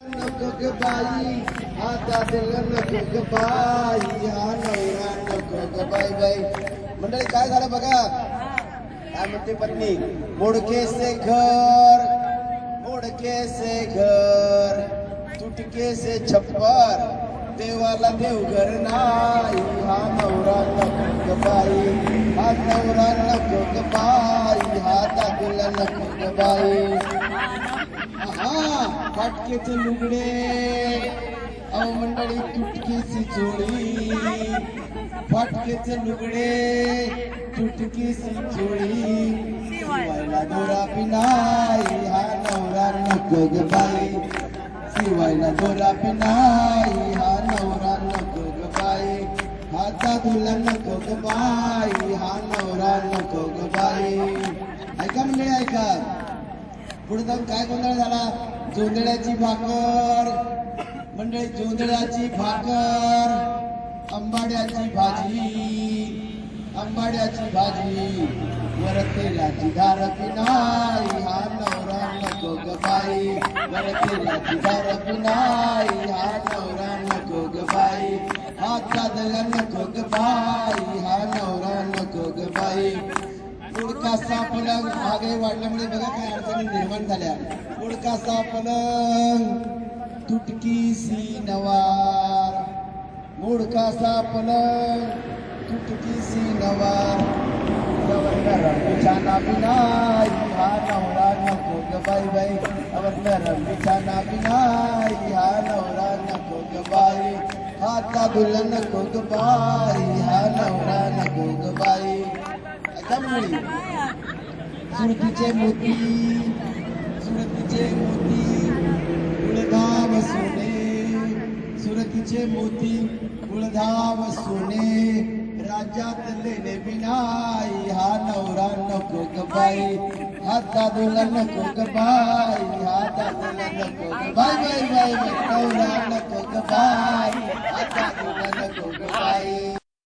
नको आता दिलं नको ग बाई हा नवरा नको बाई बाई मंडळी काय झालं बघा काय म्हणते पत्नी मोडके घर मोडके घर तुटके से छप्पर देवाला देवघर नाही हा नवरा नको ग बाई हा नवरा नको ग बाई हा हा फाटकेचे लुगडे अहो मंडळी तुटकीची चोळी फाटकेचे लुगडे तुटकीची चोळी शिवायला दोरा पिनाई हा नवरा नको ग बाई शिवायला दोरा पिनाई हा नवरा नको ग बाई हाता तुला नको ग बाई हा नवरा नको ग बाई मंडळी पुढे जाऊन काय गोंधळ झाला? जोंधळ्याची भाकर. मंडळी जोंधळ्याची भाकर. आंबाड्याची भाजी. आंबाड्याची भाजी. वरतेलाची तेलाची नाही. हा नवरा नको ग बाई. वरतेलाची तेलाची नाही. हा नवरा नको ग बाई. हा चादला नको ग बाई. हा नवरा नको ग बाई. उडका पलंग महागाई वाढल्यामुळे बघा निर्माण झाल्या. पलंग तुटकी सी नवार. मुडका पलंग तुटकी सी नवार. बिछाना बिनाई हा नवरा नको ग बाई बाई. नरम बिछाना बिनाई हा नवरा नको ग बाई. हाता दुल्हन नको ग बाई. सुरतीचे मोती सुरतीचे मोती कुळधाव सोने सुरतीचे मोती कुळधाव सोने राज्यात लेणे बिनाई हा नवरा नको गबाई हा दादूला नको गबाई हा दादूला नको ग बाई बाई नवरा नको